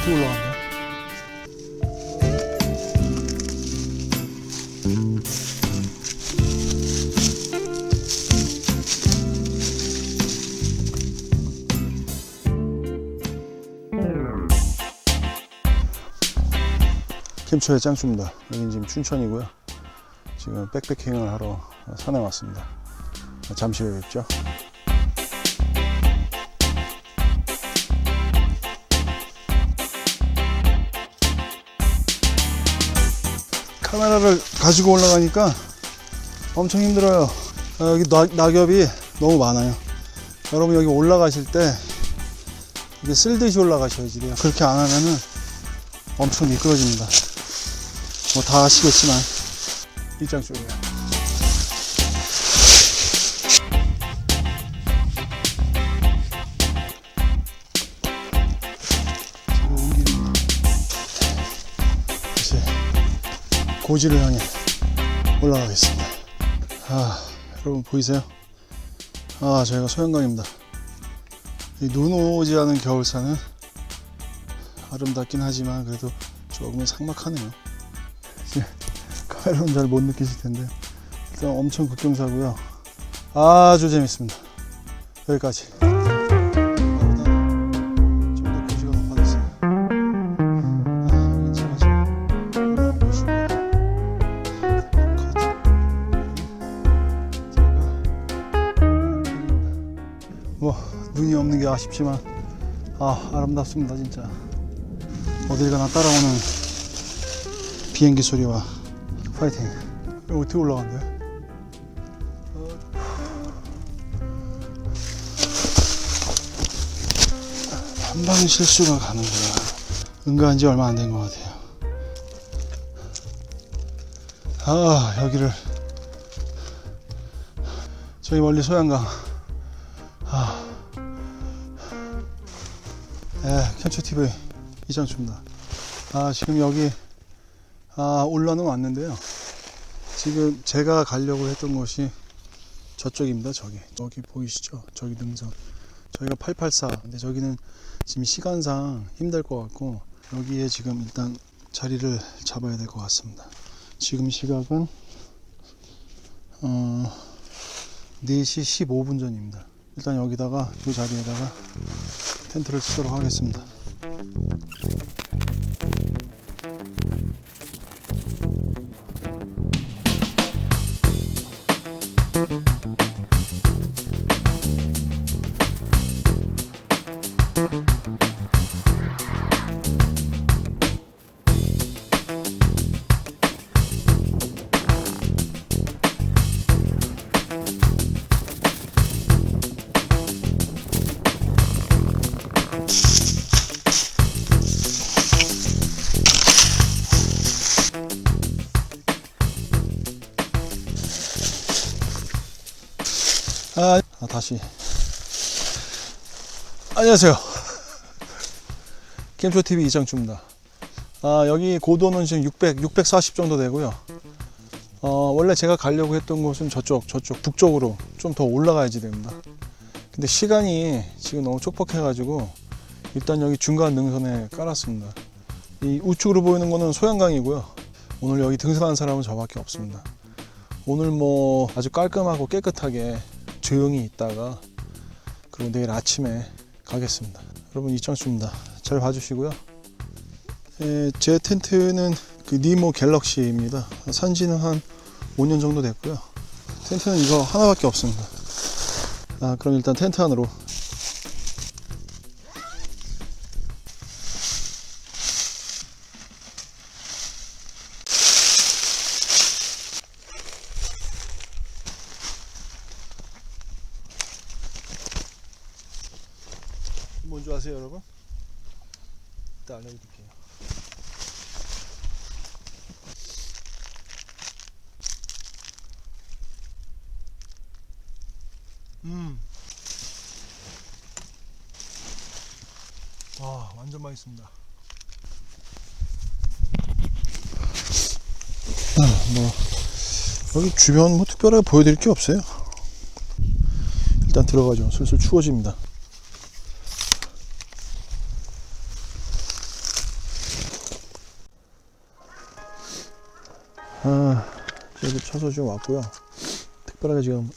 어떻게 올라간대? 김초의 짱수입니다. 여기 지금 춘천이고요. 지금 백패킹을 하러 산에 왔습니다. 잠시 후에 뵙죠. 카메라를 가지고 올라가니까 엄청 힘들어요. 아, 여기 낙, 낙엽이 너무 많아요. 여러분 여기 올라가실 때 이게 쓸듯이 올라가셔야지 돼요. 그렇게 안 하면은 엄청 미끄러집니다. 뭐 다 아시겠지만 이장 쪽이에요. 고지를 향해 올라가겠습니다. 아, 여러분 보이세요? 아, 저희가 소양강입니다. 이눈 오지 않은 겨울산은 아름답긴 하지만 그래도 조금은 삭막하네요. 이제 카메라는 잘 못 느끼실 텐데 일단 엄청 극경사고요. 아주 재밌습니다. 여기까지. 뭐 눈이 없는 게 아쉽지만 아 아름답습니다 진짜. 어딜 가나 따라오는 비행기 소리와 파이팅. 이거 어떻게 올라간대? 한방 실수가 가는 거야 응가한 지 얼마 안 된 것 같아요. 아 여기를. 저기 멀리 소양강 네, 캔초 TV 이장수입니다. 아, 지금 여기 아, 올라는 왔는데요. 지금 제가 가려고 했던 곳이 저쪽입니다. 저기. 저기 보이시죠? 저기 능선. 저기가 884. 근데 저기는 지금 시간상 힘들 것 같고 여기에 지금 일단 자리를 잡아야 될 것 같습니다. 지금 시각은 어, 4시 15분 전입니다. 일단 여기다가 이 자리에다가 텐트를 치도록 하겠습니다. 아, 아, 다시. 안녕하세요. 캠초TV 이장주입니다. 아, 여기 고도는 지금 600, 640 정도 되고요. 어, 원래 제가 가려고 했던 곳은 저쪽, 저쪽, 북쪽으로 좀 더 올라가야지 됩니다. 근데 시간이 지금 너무 촉박해가지고 일단 여기 중간 능선에 깔았습니다. 이 우측으로 보이는 거는 소양강이고요. 오늘 여기 등산한 사람은 저밖에 없습니다. 오늘 뭐 아주 깔끔하고 깨끗하게 조용히 있다가 그리고 내일 아침에 가겠습니다. 여러분 이창수입니다. 잘 봐주시고요. 에, 제 텐트는 그 니모 갤럭시입니다. 산지는 한 5년 정도 됐고요. 텐트는 이거 하나밖에 없습니다. 아, 그럼 일단 텐트 안으로 아세요, 여러분? 이따 알려드릴게요. 음. 와, 완전 맛있습니다. 아, 뭐 여기 주변 뭐 특별하게 보여드릴 게 없어요. 일단 들어가죠. 슬슬 추워집니다. 쳐서 지금 왔고요. 특별하게 지금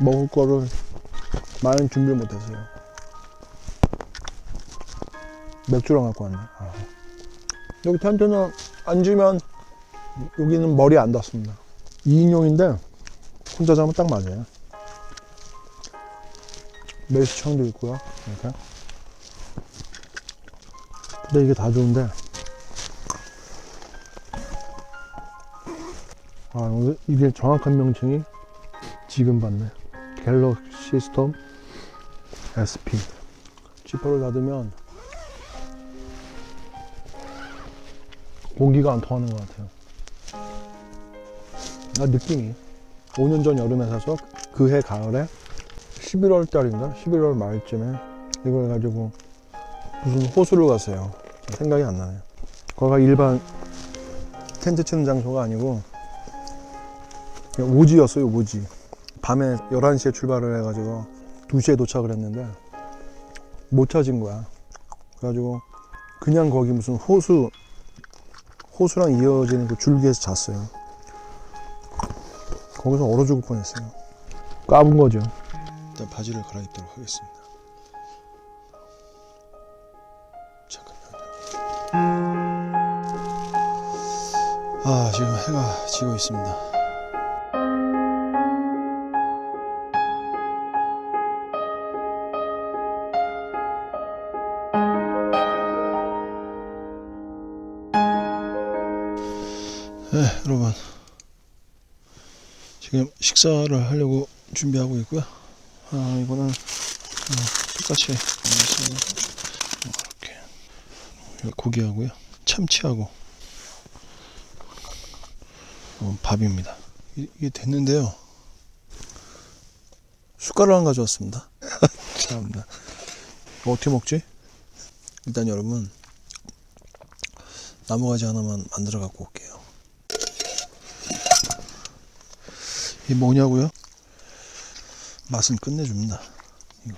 먹을 거를 많이 준비를 못했어요. 맥주랑 갖고 왔네. 아. 여기 텐트는 앉으면 여기는 머리 안 닿습니다. 2인용인데 혼자 자면 딱 맞아요. 메시창도 있고요. 이렇게. 근데 이게 다 좋은데 아 이게 정확한 명칭이 지금 봤네. 갤럭시 스톰 SP 지퍼를 닫으면 공기가 안 통하는 것 같아요. 아, 느낌이 5년 전 여름에 사서 그 해 가을에 11월 달인가 11월 말쯤에 이걸 가지고 무슨 호수를 갔어요. 생각이 안 나네요. 거기가 일반 텐트 치는 장소가 아니고 오지였어요, 오지. 밤에 11시에 출발을 해가지고 2시에 도착을 했는데 못 찾은 거야. 그래가지고 그냥 거기 무슨 호수, 호수랑 이어지는 그 줄기에서 잤어요. 거기서 얼어 죽을 뻔했어요. 까분 거죠. 일단 바지를 갈아입도록 하겠습니다. 잠깐만요. 아, 지금 해가 지고 있습니다. 네, 여러분. 지금 식사를 하려고 준비하고 있고요. 아, 이거는 어, 똑같이 어, 이렇게 이거 고기하고요, 참치하고 어, 밥입니다. 이- 이게 됐는데요. 숟가락 안 가져왔습니다. 참나. 이거 어떻게 먹지? 일단 여러분 나무가지 하나만 만들어 갖고 올게요. 이게 뭐냐고요? 맛은 끝내줍니다. 이거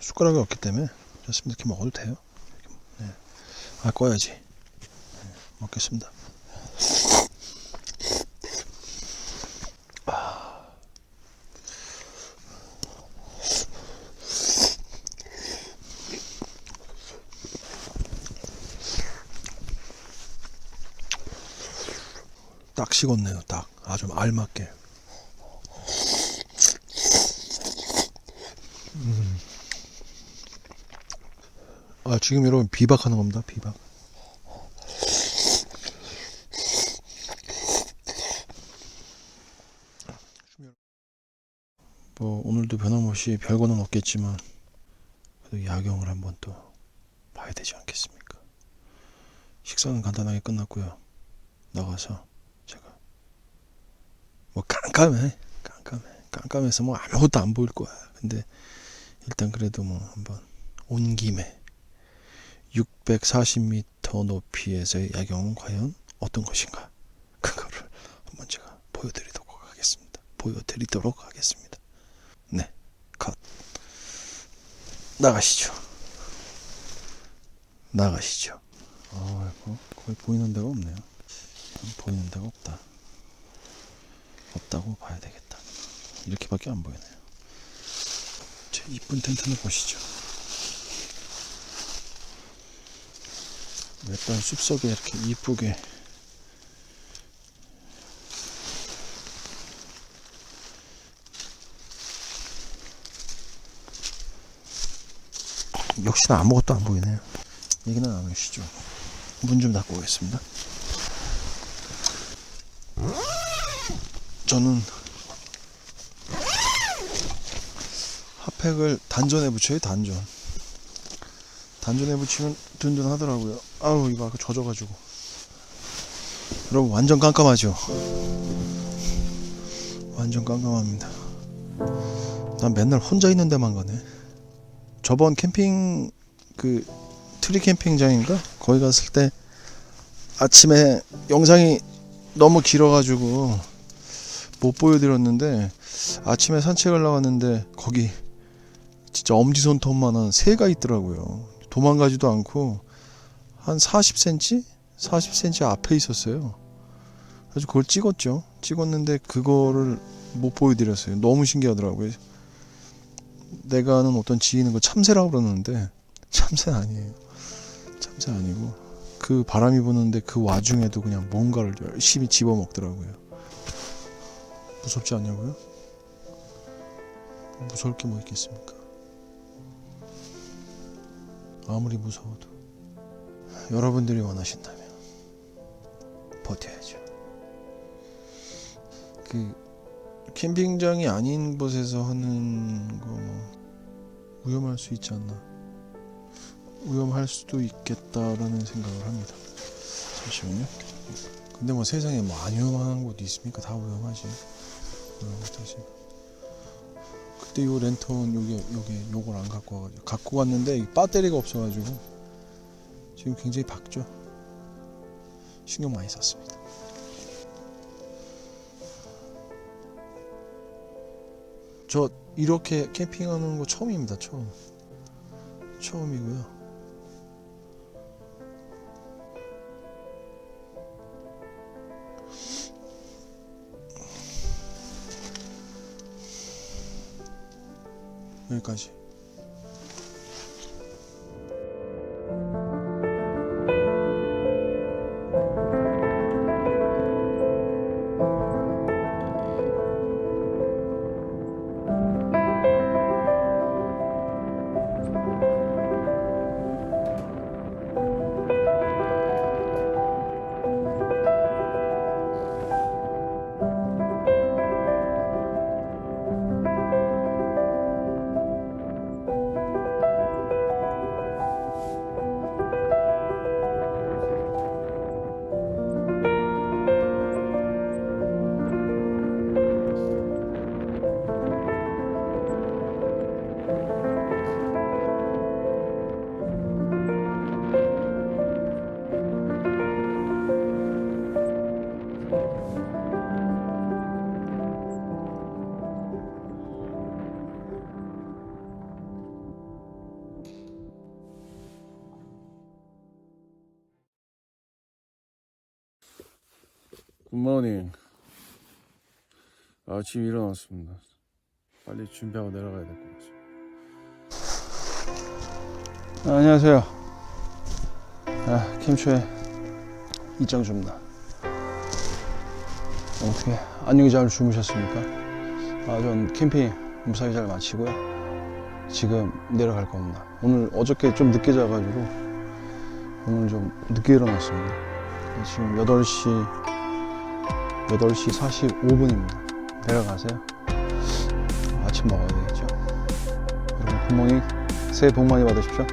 숟가락이 없기 때문에 좋습니다. 이렇게 먹어도 돼요. 네. 아 꺼야지. 네, 먹겠습니다. 아. 딱 식었네요. 딱 아주 알맞게. 아 지금 여러분 비박하는 겁니다 비박. 뭐 오늘도 변함없이 별거는 없겠지만 그래도 야경을 한번 또 봐야 되지 않겠습니까? 식사는 간단하게 끝났고요. 나가서 뭐 깜깜해 깜깜해 깜깜해서 뭐 아무것도 안 보일 거야 근데 일단 그래도 뭐 한번 온 김에 640m 높이에서의 야경은 과연 어떤 것인가? 그거를 한번 제가 보여드리도록 하겠습니다. 보여드리도록 하겠습니다. 네, 컷. 나가시죠. 나가시죠. 아, 뭐 거의 보이는 데가 없네요. 보이는 데가 없다. 없다고 봐야 되겠다. 이렇게밖에 안 보이네요. 제 이쁜 텐트는 보시죠. 몇단 숲속에 이렇게 이쁘게 역시나 아무것도 안 보이네요. 얘기는 안 하시죠. 문 좀 닫고 오겠습니다. 저는 핫팩을 단전에 붙여요, 단전. 단전에 붙이면 든든하더라고요. 아우 이거 아까 젖어가지고. 여러분 완전 깜깜하죠. 완전 깜깜합니다. 난 맨날 혼자 있는 데만 가네. 저번 캠핑 그 트리 캠핑장인가 거기 갔을 때 아침에 영상이 너무 길어가지고 못 보여드렸는데 아침에 산책을 나갔는데 거기 진짜 엄지손톱만한 새가 있더라고요. 도망가지도 않고 한 40cm 40cm 앞에 있었어요. 그래서 그걸 찍었죠. 찍었는데 그거를 못 보여드렸어요. 너무 신기하더라고요. 내가 아는 어떤 지인은 그 참새라고 그러는데 참새는 아니에요. 참새 아니고 그 바람이 부는데 그 와중에도 그냥 뭔가를 열심히 집어먹더라고요. 무섭지 않냐고요? 무서울 게 뭐 있겠습니까? 아무리 무서워도 여러분들이 원하신다면 버텨야죠. 그 캠핑장이 아닌 곳에서 하는 거 위험할 수 있지 않나? 위험할 수도 있겠다라는 생각을 합니다. 잠시만요. 근데 뭐 세상에 뭐 안 위험한 곳이 있습니까? 다 위험하지. 곳 하지. 그때 요 랜턴 요게 요게 요걸 안 갖고 와가지고 갖고 갔는데 이 배터리가 없어가지고 지금 굉장히 밝죠. 신경 많이 썼습니다. 저 이렇게 캠핑하는 거 처음입니다. 처음. 처음이고요. 여기까지. 굿모닝. 아침 일어났습니다. 빨리 준비하고 내려가야 될 것 같습니다. 아, 안녕하세요. 아, 캠초의 이장주입니다. 어떻게 안녕히 잘 주무셨습니까? 아, 전 캠핑 무사히 잘 마치고요. 지금 내려갈 겁니다. 오늘 어저께 좀 늦게 자가지고 오늘 좀 늦게 일어났습니다. 지금 8시 8시 45분입니다. 내려가세요. 아침 먹어야 되겠죠. 여러분 굿모닝 새해 복 많이 받으십시오.